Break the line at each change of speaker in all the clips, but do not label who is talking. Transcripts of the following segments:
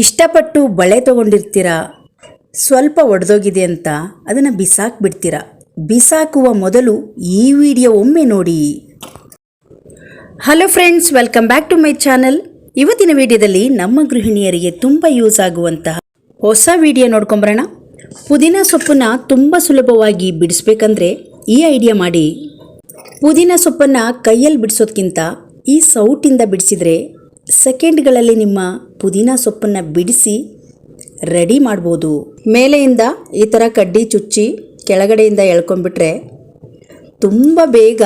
ಇಷ್ಟಪಟ್ಟು ಬಳೆ ತಗೊಂಡಿರ್ತೀರಾ? ಸ್ವಲ್ಪ ಒಡೆದೋಗಿದೆ ಅಂತ ಅದನ್ನು ಬಿಸಾಕ್ಬಿಡ್ತೀರ? ಬಿಸಾಕುವ ಮೊದಲು ಈ ವಿಡಿಯೋ ಒಮ್ಮೆ ನೋಡಿ. Hello friends welcome back to my channel ಇವತ್ತಿನ ವಿಡಿಯೋದಲ್ಲಿ ನಮ್ಮ ಗೃಹಿಣಿಯರಿಗೆ ತುಂಬ ಯೂಸ್ ಆಗುವಂತಹ ಹೊಸ ವಿಡಿಯೋ ನೋಡ್ಕೊಂಬರೋಣ. ಪುದೀನ ಸೊಪ್ಪನ್ನು ತುಂಬ ಸುಲಭವಾಗಿ ಬಿಡಿಸ್ಬೇಕಂದ್ರೆ ಈ ಐಡಿಯಾ ಮಾಡಿ. ಪುದೀನ ಸೊಪ್ಪನ್ನು ಕೈಯಲ್ಲಿ ಬಿಡಿಸೋದ್ಕಿಂತ ಈ ಸೌಟಿಂದ ಬಿಡಿಸಿದರೆ ಸೆಕೆಂಡ್ಗಳಲ್ಲಿ ನಿಮ್ಮ ಪುದೀನ ಸೊಪ್ಪನ್ನು ಬಿಡಿಸಿ ರೆಡಿ ಮಾಡ್ಬೋದು. ಮೇಲೆಯಿಂದ ಈ ಥರ ಕಡ್ಡಿ ಚುಚ್ಚಿ ಕೆಳಗಡೆಯಿಂದ ಎಳ್ಕೊಂಡ್ಬಿಟ್ರೆ ತುಂಬ ಬೇಗ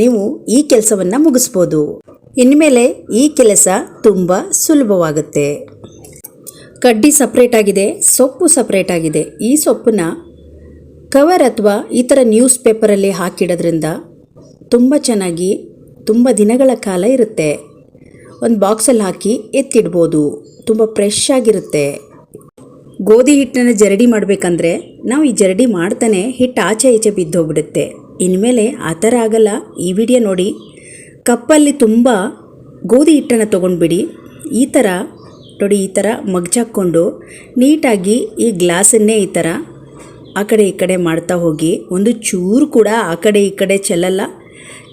ನೀವು ಈ ಕೆಲಸವನ್ನು ಮುಗಿಸ್ಬೋದು. ಇನ್ಮೇಲೆ ಈ ಕೆಲಸ ತುಂಬ ಸುಲಭವಾಗುತ್ತೆ. ಕಡ್ಡಿ ಸಪ್ರೇಟ್ ಆಗಿದೆ, ಸೊಪ್ಪು ಸಪ್ರೇಟ್ ಆಗಿದೆ. ಈ ಸೊಪ್ಪನ್ನ ಕವರ್ ಅಥವಾ ಈ ಥರ ನ್ಯೂಸ್ ಪೇಪರಲ್ಲಿ ಹಾಕಿಡೋದ್ರಿಂದ ತುಂಬ ಚೆನ್ನಾಗಿ, ತುಂಬ ದಿನಗಳ ಕಾಲ ಇರುತ್ತೆ. ಒಂದು ಬಾಕ್ಸಲ್ಲಿ ಹಾಕಿ ಎತ್ತಿಡ್ಬೋದು. ತುಂಬ ಫ್ರೆಶ್ ಆಗಿರುತ್ತೆ. ಗೋಧಿ ಹಿಟ್ಟನ್ನು ಜರಡಿ ಮಾಡಬೇಕಂದ್ರೆ ನಾವು ಈ ಜರಡಿ ಮಾಡ್ತಾನೆ ಹಿಟ್ಟು ಆಚೆ ಈಚೆ ಬಿದ್ದೋಗ್ಬಿಡುತ್ತೆ. ಇನ್ಮೇಲೆ ಆ ಥರ ಆಗಲ್ಲ. ಈ ವಿಡಿಯೋ ನೋಡಿ. ಕಪ್ಪಲ್ಲಿ ತುಂಬ ಗೋಧಿ ಹಿಟ್ಟನ್ನು ತೊಗೊಂಡ್ಬಿಡಿ. ಈ ಥರ, ನೋಡಿ ಈ ಥರ ಮಗ್ಚಾಕ್ಕೊಂಡು ನೀಟಾಗಿ ಈ ಗ್ಲಾಸನ್ನೇ ಈ ಥರ ಆ ಕಡೆ ಈ ಕಡೆ ಮಾಡ್ತಾ ಹೋಗಿ. ಒಂದು ಚೂರು ಕೂಡ ಆ ಕಡೆ ಈ ಕಡೆ ಚೆಲ್ಲಲ್ಲ.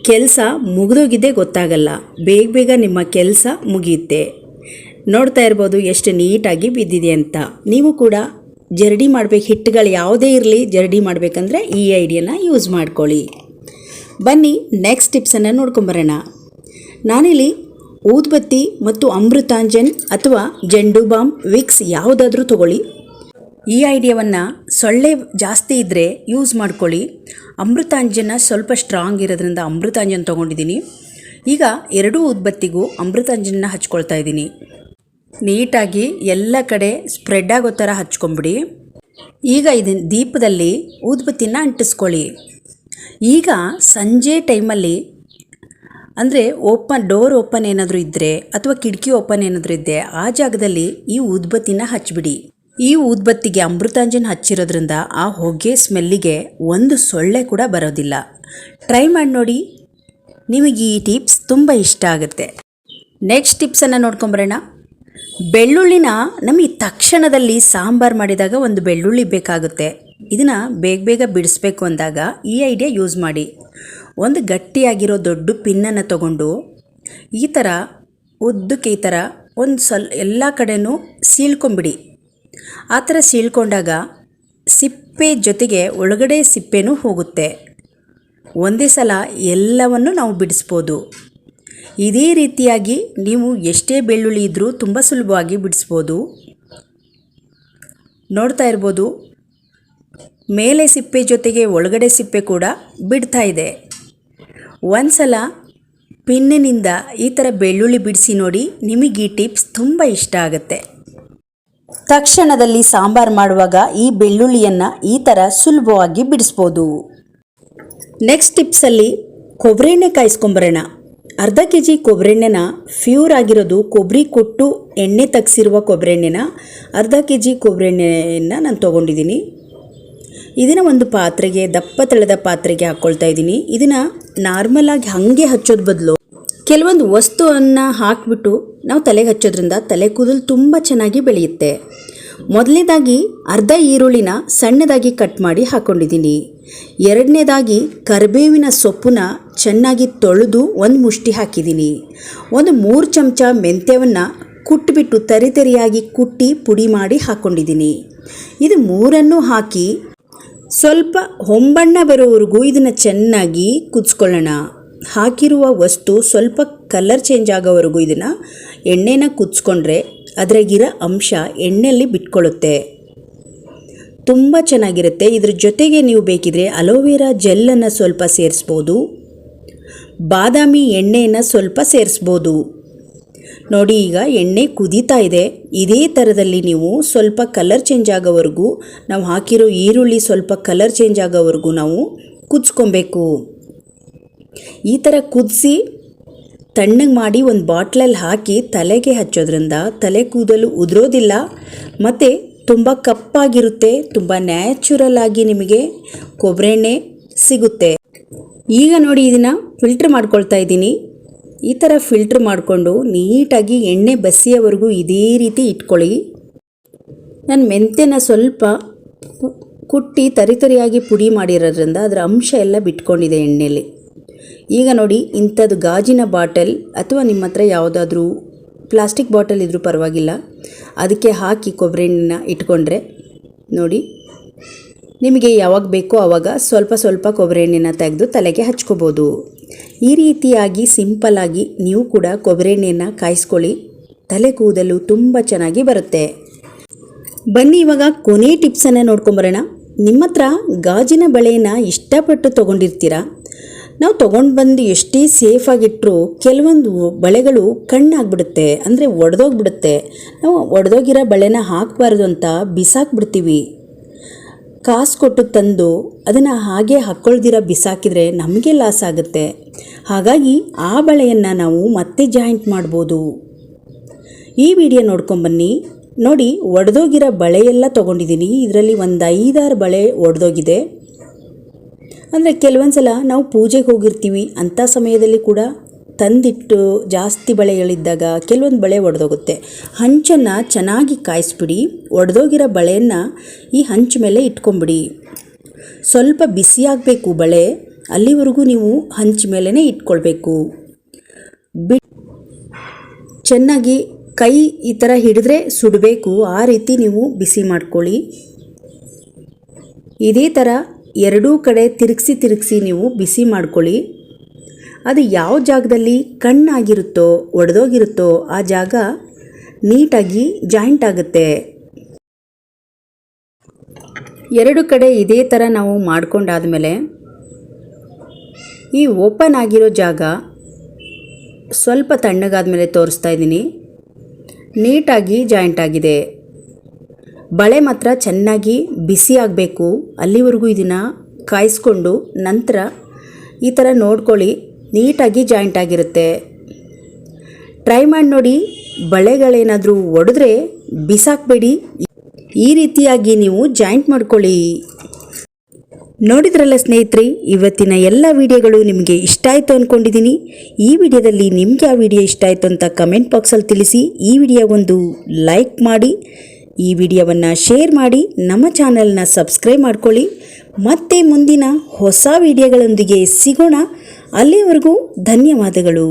ಕೆಲಸ ಮುಗಿದೋಗಿದ್ದೇ ಗೊತ್ತಾಗಲ್ಲ. ಬೇಗ ಬೇಗ ನಿಮ್ಮ ಕೆಲಸ ಮುಗಿಯುತ್ತೆ. ನೋಡ್ತಾ ಇರ್ಬೋದು ಎಷ್ಟು ನೀಟಾಗಿ ಬಿದ್ದಿದೆ ಅಂತ. ನೀವು ಕೂಡ ಜರಡಿ ಮಾಡಬೇಕು, ಹಿಟ್ಟುಗಳು ಯಾವುದೇ ಇರಲಿ ಜರಡಿ ಮಾಡಬೇಕಂದ್ರೆ ಈ ಐಡಿಯಾನ ಯೂಸ್ ಮಾಡ್ಕೊಳ್ಳಿ. ಬನ್ನಿ ನೆಕ್ಸ್ಟ್ ಟಿಪ್ಸನ್ನು ನೋಡ್ಕೊಂಬರೋಣ. ನಾನಿಲ್ಲಿ ಊದ್ಬತ್ತಿ ಮತ್ತು ಅಮೃತಾಂಜನ್ ಅಥವಾ ಜಂಡು ಬಾಂಬ್ ವಿಕ್ಸ್ ಯಾವುದಾದ್ರೂ ತಗೊಳ್ಳಿ. ಈ ಐಡಿಯಾವನ್ನು ಸೊಳ್ಳೆ ಜಾಸ್ತಿ ಇದ್ದರೆ ಯೂಸ್ ಮಾಡ್ಕೊಳ್ಳಿ. ಅಮೃತಾಂಜನ ಸ್ವಲ್ಪ ಸ್ಟ್ರಾಂಗ್ ಇರೋದ್ರಿಂದ ಅಮೃತಾಂಜನ್ ತೊಗೊಂಡಿದ್ದೀನಿ. ಈಗ ಎರಡೂ ಉದ್ಬತ್ತಿಗೂ ಅಮೃತಾಂಜನ ಹಚ್ಕೊಳ್ತಾ ಇದ್ದೀನಿ. ನೀಟಾಗಿ ಎಲ್ಲ ಕಡೆ ಸ್ಪ್ರೆಡ್ ಆಗೋ ಥರ ಹಚ್ಕೊಂಬಿಡಿ. ಈಗ ಇದನ್ನ ದೀಪದಲ್ಲಿ ಊದ್ಬತ್ತಿನ ಅಂಟಿಸ್ಕೊಳ್ಳಿ. ಈಗ ಸಂಜೆ ಟೈಮಲ್ಲಿ ಅಂದರೆ ಓಪನ್ ಡೋರ್ ಓಪನ್ ಏನಾದರೂ ಇದ್ದರೆ ಅಥವಾ ಕಿಟಕಿ ಓಪನ್ ಏನಾದರೂ ಇದ್ದರೆ ಆ ಜಾಗದಲ್ಲಿ ಈ ಉದ್ಬತ್ತಿನ ಹಚ್ಬಿಡಿ. ಈ ಊದ್ಬತ್ತಿಗೆ ಅಮೃತಾಂಜನ್ ಹಚ್ಚಿರೋದ್ರಿಂದ ಆ ಹೊಗೆ ಸ್ಮೆಲ್ಲಿಗೆ ಒಂದು ಸೊಳ್ಳೆ ಕೂಡ ಬರೋದಿಲ್ಲ. ಟ್ರೈ ಮಾಡಿ ನೋಡಿ. ನಿಮಗೆ ಈ ಟಿಪ್ಸ್ ತುಂಬ ಇಷ್ಟ ಆಗುತ್ತೆ. ನೆಕ್ಸ್ಟ್ ಟಿಪ್ಸನ್ನು ನೋಡ್ಕೊಂಬರೋಣ. ಬೆಳ್ಳುಳ್ಳಿನ ನಮಗೆ ತಕ್ಷಣದಲ್ಲಿ ಸಾಂಬಾರು ಮಾಡಿದಾಗ ಒಂದು ಬೆಳ್ಳುಳ್ಳಿ ಬೇಕಾಗುತ್ತೆ. ಇದನ್ನು ಬೇಗ ಬೇಗ ಬಿಡಿಸ್ಬೇಕು ಅಂದಾಗ ಈ ಐಡಿಯಾ ಯೂಸ್ ಮಾಡಿ. ಒಂದು ಗಟ್ಟಿಯಾಗಿರೋ ದೊಡ್ಡ ಪಿನ್ನನ್ನು ತಗೊಂಡು ಈ ಥರ ಉದ್ದಕ್ಕೆ ಈ ಥರ ಒಂದು ಸ್ವಲ್ ಎಲ್ಲ ಕಡೆಯೂ ಸೀಳ್ಕೊಂಬಿಡಿ. ಆ ಥರ ಸೀಳ್ಕೊಂಡಾಗ ಸಿಪ್ಪೆ ಜೊತೆಗೆ ಒಳಗಡೆ ಸಿಪ್ಪೆನೂ ಹೋಗುತ್ತೆ. ಒಂದೇ ಸಲ ಎಲ್ಲವನ್ನು ನಾವು ಬಿಡಿಸ್ಬೋದು. ಇದೇ ರೀತಿಯಾಗಿ ನೀವು ಎಷ್ಟೇ ಬೆಳ್ಳುಳ್ಳಿ ಇದ್ದರೂ ತುಂಬ ಸುಲಭವಾಗಿ ಬಿಡಿಸ್ಬೋದು. ನೋಡ್ತಾ ಇರ್ಬೋದು, ಮೇಲೆ ಸಿಪ್ಪೆ ಜೊತೆಗೆ ಒಳಗಡೆ ಸಿಪ್ಪೆ ಕೂಡ ಬಿಡ್ತಾ ಇದೆ. ಒಂದು ಸಲ ಪಿನ್ನಿನಿಂದ ಈ ಥರ ಬೆಳ್ಳುಳ್ಳಿ ಬಿಡಿಸಿ ನೋಡಿ ನಿಮಗೆ ಈ ಟಿಪ್ಸ್ ತುಂಬ ಇಷ್ಟ ಆಗುತ್ತೆ. ತಕ್ಷಣದಲ್ಲಿ ಸಾಂಬಾರು ಮಾಡುವಾಗ ಈ ಬೆಳ್ಳುಳ್ಳಿಯನ್ನು ಈ ಥರ ಸುಲಭವಾಗಿ ಬಿಡಿಸ್ಬೋದು. ನೆಕ್ಸ್ಟ್ ಟಿಪ್ಸಲ್ಲಿ ಕೊಬ್ಬರೆಣ್ಣೆ ಕಾಯಿಸ್ಕೊಂಬರೋಣ. ಅರ್ಧ ಕೆ ಜಿ ಕೊಬ್ಬರೆಣ್ಣೆನ ಫ್ಯೂರ್ ಆಗಿರೋದು ಕೊಬ್ಬರಿ ಕೊಟ್ಟು ಎಣ್ಣೆ ತೆಗ್ಸಿರುವ ಕೊಬ್ಬರೆಣ್ಣೆನ ಅರ್ಧ ಕೆ ಜಿ ಕೊಬ್ಬರೆಣ್ಣೆನ ನಾನು ತೊಗೊಂಡಿದ್ದೀನಿ ಇದನ್ನು ಒಂದು ಪಾತ್ರೆಗೆ ದಪ್ಪ ತಳೆದ ಪಾತ್ರೆಗೆ ಹಾಕ್ಕೊಳ್ತಾ ಇದ್ದೀನಿ ಇದನ್ನು ನಾರ್ಮಲಾಗಿ ಹಾಗೆ ಹಚ್ಚೋದು ಬದಲು ಕೆಲವೊಂದು ವಸ್ತುವನ್ನು ಹಾಕಿಬಿಟ್ಟು ನಾವು ತಲೆಗೆ ಹಚ್ಚೋದ್ರಿಂದ ತಲೆ ಕೂದಲು ತುಂಬ ಚೆನ್ನಾಗಿ ಬೆಳೆಯುತ್ತೆ. ಮೊದಲನೇದಾಗಿ ಅರ್ಧ ಈರುಳ್ಳಿನ ಸಣ್ಣದಾಗಿ ಕಟ್ ಮಾಡಿ ಹಾಕ್ಕೊಂಡಿದ್ದೀನಿ ಎರಡನೇದಾಗಿ ಕರಿಬೇವಿನ ಸೊಪ್ಪನ್ನ ಚೆನ್ನಾಗಿ ತೊಳೆದು ಒಂದು ಮುಷ್ಟಿ ಹಾಕಿದ್ದೀನಿ. ಒಂದು ಮೂರು ಚಮಚ ಮೆಂತ್ಯವನ್ನು ಕುಟ್ಟಿಬಿಟ್ಟು ತರಿ ತರಿಯಾಗಿ ಕುಟ್ಟಿ ಪುಡಿ ಮಾಡಿ ಹಾಕ್ಕೊಂಡಿದ್ದೀನಿ ಇದು ಮೂರನ್ನು ಹಾಕಿ ಸ್ವಲ್ಪ ಹೊಂಬಣ್ಣ ಬರೋವರೆಗೂ ಇದನ್ನು ಚೆನ್ನಾಗಿ ಕುದಿಸ್ಕೊಳ್ಳೋಣ. ಹಾಕಿರುವ ವಸ್ತು ಸ್ವಲ್ಪ ಕಲರ್ ಚೇಂಜ್ ಆಗೋವರೆಗೂ ಇದನ್ನು ಎಣ್ಣೆನ ಕುದಿಸ್ಕೊಂಡ್ರೆ ಅದರಾಗಿರೋ ಅಂಶ ಎಣ್ಣೆಯಲ್ಲಿ ಬಿಟ್ಕೊಳ್ಳುತ್ತೆ. ತುಂಬ ಚೆನ್ನಾಗಿರುತ್ತೆ. ಇದ್ರ ಜೊತೆಗೆ ನೀವು ಬೇಕಿದ್ರೆ ಅಲೋವೆರಾ ಜೆಲ್ಲನ್ನು ಸ್ವಲ್ಪ ಸೇರಿಸ್ಬೋದು. ಬಾದಾಮಿ ಎಣ್ಣೆಯನ್ನು ಸ್ವಲ್ಪ ಸೇರಿಸ್ಬೋದು. ನೋಡಿ ಈಗ ಎಣ್ಣೆ ಕುದೀತಾ ಇದೆ. ಇದೇ ಥರದಲ್ಲಿ ನೀವು ಸ್ವಲ್ಪ ಕಲರ್ ಚೇಂಜ್ ಆಗೋವರೆಗೂ ನಾವು ಹಾಕಿರೋ ಈರುಳ್ಳಿ ಸ್ವಲ್ಪ ಕಲರ್ ಚೇಂಜ್ ಆಗೋವರೆಗೂ ನಾವು ಕುದಿಸ್ಕೊಬೇಕು. ಈ ಥರ ಕುದಿಸಿ ತಣ್ಣಗೆ ಮಾಡಿ ಒಂದು ಬಾಟ್ಲಲ್ಲಿ ಹಾಕಿ ತಲೆಗೆ ಹಚ್ಚೋದ್ರಿಂದ ತಲೆ ಕೂದಲು ಉದುರೋದಿಲ್ಲ. ಮತ್ತು ತುಂಬ ಕಪ್ಪಾಗಿರುತ್ತೆ, ತುಂಬ ನ್ಯಾಚುರಲ್ ಆಗಿ ನಿಮಗೆ ಕೊಬ್ಬರೆಣ್ಣೆ ಸಿಗುತ್ತೆ. ಈಗ ನೋಡಿ ಇದನ್ನು ಫಿಲ್ಟ್ರ್ ಮಾಡ್ಕೊಳ್ತಾ ಇದ್ದೀನಿ. ಈ ಥರ ಫಿಲ್ಟ್ರ್ ಮಾಡಿಕೊಂಡು ನೀಟಾಗಿ ಎಣ್ಣೆ ಬಸಿಯವರೆಗೂ ಇದೇ ರೀತಿ ಇಟ್ಕೊಳ್ಳಿ. ನಾನು ಮೆಂತ್ಯನ ಸ್ವಲ್ಪ ಕುಟ್ಟಿ ತರಿತರಿಯಾಗಿ ಪುಡಿ ಮಾಡಿರೋದ್ರಿಂದ ಅದರ ಅಂಶ ಎಲ್ಲ ಬಿಟ್ಕೊಂಡಿದೆ ಎಣ್ಣೆಯಲ್ಲಿ ಈಗ ನೋಡಿ, ಇಂಥದ್ದು ಗಾಜಿನ ಬಾಟಲ್ ಅಥವಾ ನಿಮ್ಮ ಹತ್ರ ಯಾವುದಾದ್ರೂ ಪ್ಲಾಸ್ಟಿಕ್ ಬಾಟಲ್ ಇದ್ದರೂ ಪರವಾಗಿಲ್ಲ. ಅದಕ್ಕೆ ಹಾಕಿ ಕೊಬ್ಬರಿ ಎಣ್ಣೆನ ಇಟ್ಕೊಂಡ್ರೆ ನೋಡಿ, ನಿಮಗೆ ಯಾವಾಗ ಬೇಕೋ ಆವಾಗ ಸ್ವಲ್ಪ ಸ್ವಲ್ಪ ಕೊಬ್ಬರಿ ಎಣ್ಣೆನ ತೆಗೆದು ತಲೆಗೆ ಹಚ್ಕೋಬೋದು. ಈ ರೀತಿಯಾಗಿ ಸಿಂಪಲಾಗಿ ನೀವು ಕೂಡ ಕೊಬ್ಬರಿ ಎಣ್ಣೆಯನ್ನು ಕಾಯಿಸ್ಕೊಳ್ಳಿ. ತಲೆ ಕೂದಲು ತುಂಬ ಚೆನ್ನಾಗಿ ಬರುತ್ತೆ. ಬನ್ನಿ ಇವಾಗ ಕೊನೆ ಟಿಪ್ಸನ್ನು ನೋಡ್ಕೊಂಬರೋಣ. ನಿಮ್ಮ ಹತ್ರ ಗಾಜಿನ ಬಳೆಯನ್ನು ಇಷ್ಟಪಟ್ಟು ತೊಗೊಂಡಿರ್ತೀರ? ನಾವು ತೊಗೊಂಡು ಬಂದು ಎಷ್ಟೇ ಸೇಫಾಗಿಟ್ಟರು ಕೆಲವೊಂದು ಬಳೆಗಳು ಕಣ್ಣಾಗ್ಬಿಡುತ್ತೆ, ಅಂದರೆ ಒಡೆದೋಗ್ಬಿಡುತ್ತೆ. ನಾವು ಒಡೆದೋಗಿರೋ ಬಳೆನ ಹಾಕಬಾರ್ದು ಅಂತ ಬಿಸಾಕ್ಬಿಡ್ತೀವಿ. ಕಾಸು ಕೊಟ್ಟು ತಂದು ಅದನ್ನು ಹಾಗೆ ಹಾಕ್ಕೊಳ್ದಿರ ಬಿಸಾಕಿದರೆ ನಮಗೆ ಲಾಸ್ ಆಗುತ್ತೆ. ಹಾಗಾಗಿ ಆ ಬಳೆಯನ್ನು ನಾವು ಮತ್ತೆ ಜಾಯಿಂಟ್ ಮಾಡ್ಬೋದು. ಈ ವಿಡಿಯೋ ನೋಡ್ಕೊಂಬನ್ನಿ ನೋಡಿ, ಒಡೆದೋಗಿರೋ ಬಳೆಯೆಲ್ಲ ತೊಗೊಂಡಿದ್ದೀನಿ. ಇದರಲ್ಲಿ ಒಂದು ಐದಾರು ಬಳೆ ಒಡೆದೋಗಿದೆ. ಅಂದರೆ ಕೆಲವೊಂದು ಸಲ ನಾವು ಪೂಜೆಗೆ ಹೋಗಿರ್ತೀವಿ ಅಂಥ ಸಮಯದಲ್ಲಿ ಕೂಡ ತಂದಿಟ್ಟು ಜಾಸ್ತಿ ಬಳೆಗಳಿದ್ದಾಗ ಕೆಲವೊಂದು ಬಳೆ ಒಡೆದೋಗುತ್ತೆ. ಹಂಚನ್ನು ಚೆನ್ನಾಗಿ ಕಾಯಿಸ್ಬಿಡಿ, ಒಡೆದೋಗಿರೋ ಬಳೆಯನ್ನು ಈ ಹಂಚು ಮೇಲೆ ಇಟ್ಕೊಂಬಿಡಿ. ಸ್ವಲ್ಪ ಬಿಸಿಯಾಗಬೇಕು ಬಳೆ, ಅಲ್ಲಿವರೆಗೂ ನೀವು ಹಂಚು ಮೇಲೇ ಇಟ್ಕೊಳ್ಬೇಕು. ಬಿ ಚೆನ್ನಾಗಿ ಕೈ ಈ ಥರ ಹಿಡಿದ್ರೆ ಸುಡಬೇಕು, ಆ ರೀತಿ ನೀವು ಬಿಸಿ ಮಾಡ್ಕೊಳ್ಳಿ. ಇದೇ ಥರ ಎರಡೂ ಕಡೆ ತಿರುಗಿಸಿ ತಿರುಗಿಸಿ ನೀವು ಬಿಸಿ ಮಾಡ್ಕೊಳ್ಳಿ. ಅದು ಯಾವ ಜಾಗದಲ್ಲಿ ಕಣ್ಣಾಗಿರುತ್ತೋ, ಒಡೆದೋಗಿರುತ್ತೋ ಆ ಜಾಗ ನೀಟಾಗಿ ಜಾಯಿಂಟ್ ಆಗುತ್ತೆ. ಎರಡು ಕಡೆ ಇದೇ ಥರ ನಾವು ಮಾಡ್ಕೊಂಡಾದಮೇಲೆ ಈ ಓಪನ್ ಆಗಿರೋ ಜಾಗ ಸ್ವಲ್ಪ ತಣ್ಣಗಾದ ಮೇಲೆ ತೋರಿಸ್ತಾ ಇದ್ದೀನಿ. ನೀಟಾಗಿ ಜಾಯಿಂಟ್ ಆಗಿದೆ. ಬಳೆ ಮಾತ್ರ ಚೆನ್ನಾಗಿ ಬಿಸಿ ಆಗಬೇಕು. ಅಲ್ಲಿವರೆಗೂ ಇದನ್ನು ಕಾಯಿಸ್ಕೊಂಡು ನಂತರ ಈ ಥರ ನೋಡ್ಕೊಳ್ಳಿ. ನೀಟಾಗಿ ಜಾಯಿಂಟ್ ಆಗಿರುತ್ತೆ. ಟ್ರೈ ಮಾಡಿ ನೋಡಿ. ಬಳೆಗಳೇನಾದರೂ ಒಡೆದ್ರೆ ಬಿಸಾಕಬೇಡಿ. ಈ ರೀತಿಯಾಗಿ ನೀವು ಜಾಯಿಂಟ್ ಮಾಡ್ಕೊಳ್ಳಿ. ನೋಡಿದ್ರಲ್ಲ ಸ್ನೇಹಿತರೆ, ಇವತ್ತಿನ ಎಲ್ಲ ವಿಡಿಯೋಗಳು ನಿಮಗೆ ಇಷ್ಟ ಆಯಿತು ಅಂದ್ಕೊಂಡಿದ್ದೀನಿ ಈ ವಿಡಿಯೋದಲ್ಲಿ ನಿಮಗೆ ಆ ವಿಡಿಯೋ ಇಷ್ಟ ಆಯಿತು ಅಂತ ಕಮೆಂಟ್ ಬಾಕ್ಸಲ್ಲಿ ತಿಳಿಸಿ. ಈ ವಿಡಿಯೋ ಒಂದು ಲೈಕ್ ಮಾಡಿ. ಈ ವಿಡಿಯೋವನ್ನು ಶೇರ್ ಮಾಡಿ ನಮ್ಮ ಚಾನಲ್ನ ಸಬ್ಸ್ಕ್ರೈಬ್ ಮಾಡ್ಕೊಳ್ಳಿ. ಮತ್ತೆ ಮುಂದಿನ ಹೊಸ ವಿಡಿಯೋಗಳೊಂದಿಗೆ ಸಿಗೋಣ. ಅಲ್ಲಿವರೆಗೂ ಧನ್ಯವಾದಗಳು.